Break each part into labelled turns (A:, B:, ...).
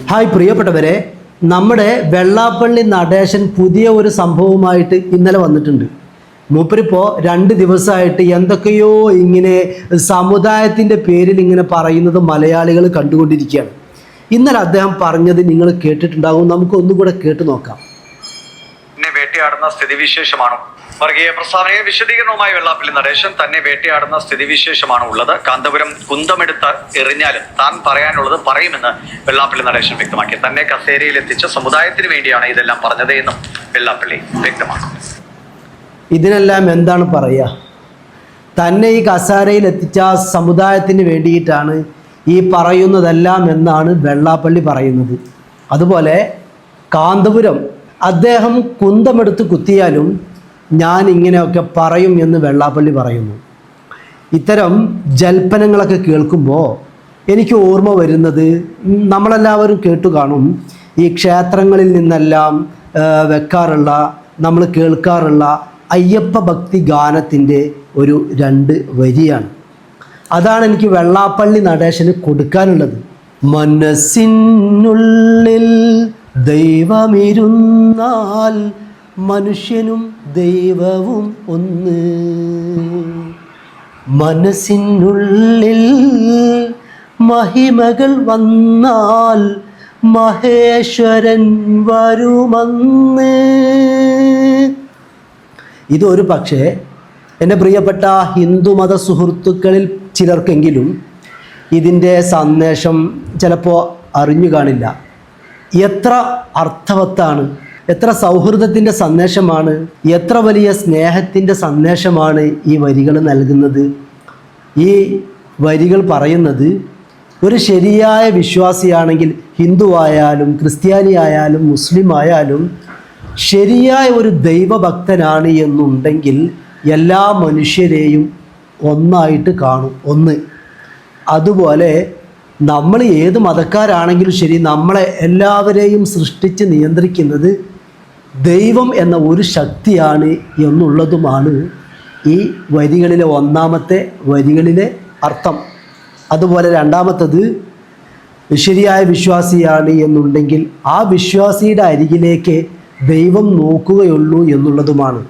A: Hi പ്രിയപ്പെട്ടവരെ നമ്മുടെ വെള്ളാപ്പള്ളി നടേശൻ പുതിയ ഒരു സംഭവമായിട്ട് ഇന്നലെ വന്നിട്ടുണ്ട്. മൂപ്പരിപ്പോൾ രണ്ട് ദിവസമായിട്ട് എന്തൊക്കെയോ ഇങ്ങനെ സമുദായത്തിന്റെ പേരിൽ ഇങ്ങനെ പറയുന്നത് മലയാളികൾ കണ്ടുകൊണ്ടിരിക്കുകയാണ്. ഇന്നലെ അദ്ദേഹം പറഞ്ഞത് നിങ്ങൾ കേട്ടിട്ടുണ്ടാകും നമുക്ക് ഒന്നുകൂടെ കേട്ടു നോക്കാം.
B: വേട്ടയാടുന്ന സ്ഥിതിവിശേഷമാണ്? വർഗീയ പ്രസ്താവനയിൽ വിശദീകരണവുമായി വെള്ളാപ്പള്ളി നടേശൻ തന്നെ വേട്ടയാടുന്ന സ്ഥിതിവിശേഷമാണ് ഉള്ളത്. കാന്തപുരം കുന്തമെടുത്ത് എറിഞ്ഞാലും താൻ പറയാനുള്ളത് പറയുമെന്ന് വെള്ളാപ്പള്ളി നടേശൻ വ്യക്തമാക്കി. തന്നെ കസേരയിൽ എത്തിച്ച സമുദായത്തിന് വേണ്ടിയാണ് ഇതെല്ലാം പറഞ്ഞത് എന്നും വെള്ളാപ്പള്ളി വ്യക്തമാക്കി.
A: ഇതിനെല്ലാം എന്താണ് പറയുക തന്നെ ഈ കസാരയിൽ എത്തിച്ച സമുദായത്തിന് വേണ്ടിയിട്ടാണ് ഈ പറയുന്നതെല്ലാം എന്നാണ് വെള്ളാപ്പള്ളി പറയുന്നത്. അതുപോലെ കാന്തപുരം അദ്ദേഹം കുന്തമെടുത്ത് കുത്തിയാലും ഞാൻ ഇങ്ങനെയൊക്കെ പറയും എന്ന് വെള്ളാപ്പള്ളി പറയുന്നു. ഇത്തരം ജൽപ്പനങ്ങളൊക്കെ കേൾക്കുമ്പോൾ എനിക്ക് ഓർമ്മ വരുന്നത് നമ്മളെല്ലാവരും കേട്ടു കാണും ഈ ക്ഷേത്രങ്ങളിൽ നിന്നെല്ലാം വെക്കാറുള്ള നമ്മൾ കേൾക്കാറുള്ള അയ്യപ്പ ഭക്തി ഗാനത്തിന്റെ ഒരു രണ്ട് വരിയാണ്. അതാണ് എനിക്ക് വെള്ളാപ്പള്ളി നടേശന് കൊടുക്കാനുള്ളത്. മനസ്സിനുള്ളിൽ ദൈവമിരുന്നാൽ മനുഷ്യനും ദൈവവും ഒന്ന്. മനസ്സിനുള്ളിൽ മഹിമകൾ വന്നാൽ മഹേശ്വരൻ വരുമെന്ന്. ഇതൊരു പക്ഷേ എന്റെ പ്രിയപ്പെട്ട ഹിന്ദുമത സുഹൃത്തുക്കളിൽ ചിലർക്കെങ്കിലും ഇതിന്റെ സന്ദേശം ചിലപ്പോൾ അറിഞ്ഞു കാണില്ല. എത്ര അർത്ഥവത്താണ് എത്ര സൗഹൃദത്തിന്റെ സന്ദേശമാണ് എത്ര വലിയ സ്നേഹത്തിന്റെ സന്ദേശമാണ് ഈ വരികൾ നൽകുന്നത്? ഈ വരികൾ പറയുന്നത് ഒരു ശരിയായ വിശ്വാസിയാണെങ്കിൽ ഹിന്ദു ആയാലും ക്രിസ്ത്യാനി ആയാലും മുസ്ലിം ആയാലും ശരിയായ ഒരു ദൈവഭക്തനാണ് എന്നുണ്ടെങ്കിൽ എല്ലാ മനുഷ്യരെയും ഒന്നായിട്ട് കാണും. ഒന്ന്. അതുപോലെ നമ്മൾ ഏത് മതക്കാരാണെങ്കിലും ശരി നമ്മളെ എല്ലാവരെയും സൃഷ്ടിച്ച് നിയന്ത്രിക്കുന്നത് ദൈവം എന്ന ഒരു ശക്തിയാണ് എന്നുള്ളതുമാണ് ഈ വരികളിലെ ഒന്നാമത്തെ വരികളിലെ അർത്ഥം. അതുപോലെ രണ്ടാമത്തത് ശരിയായ വിശ്വാസിയാണ് എന്നുണ്ടെങ്കിൽ ആ വിശ്വാസിയുടെ അരികിലേക്ക് ദൈവം നോക്കുകയുള്ളൂ എന്നുള്ളതുമാണ്.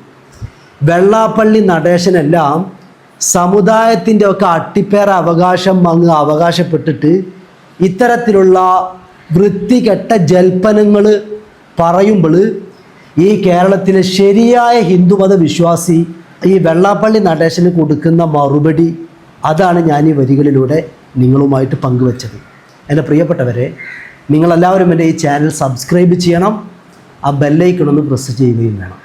A: വെള്ളാപ്പള്ളി നടേശനെല്ലാം സമുദായത്തിന്റെ ഒക്കെ അട്ടിപ്പേറ അവകാശം അങ്ങ് അവകാശപ്പെട്ടിട്ട് ഇത്തരത്തിലുള്ള വൃത്തികെട്ട ജൽപ്പനങ്ങൾ പറയുമ്പോൾ ഈ കേരളത്തിലെ ശരിയായ ഹിന്ദുമത വിശ്വാസി ഈ വെള്ളാപ്പള്ളി നടേശന് കൊടുക്കുന്ന മറുപടി അതാണ് ഞാൻ ഈ വരികളിലൂടെ നിങ്ങളുമായിട്ട് പങ്കുവച്ചത്. എന്റെ പ്രിയപ്പെട്ടവരെ നിങ്ങളെല്ലാവരും എന്റെ ഈ ചാനൽ സബ്സ്ക്രൈബ് ചെയ്യണം ആ ബെല്ലൈക്കണമെന്ന് പ്രസ് ചെയ്യുകയും വേണം.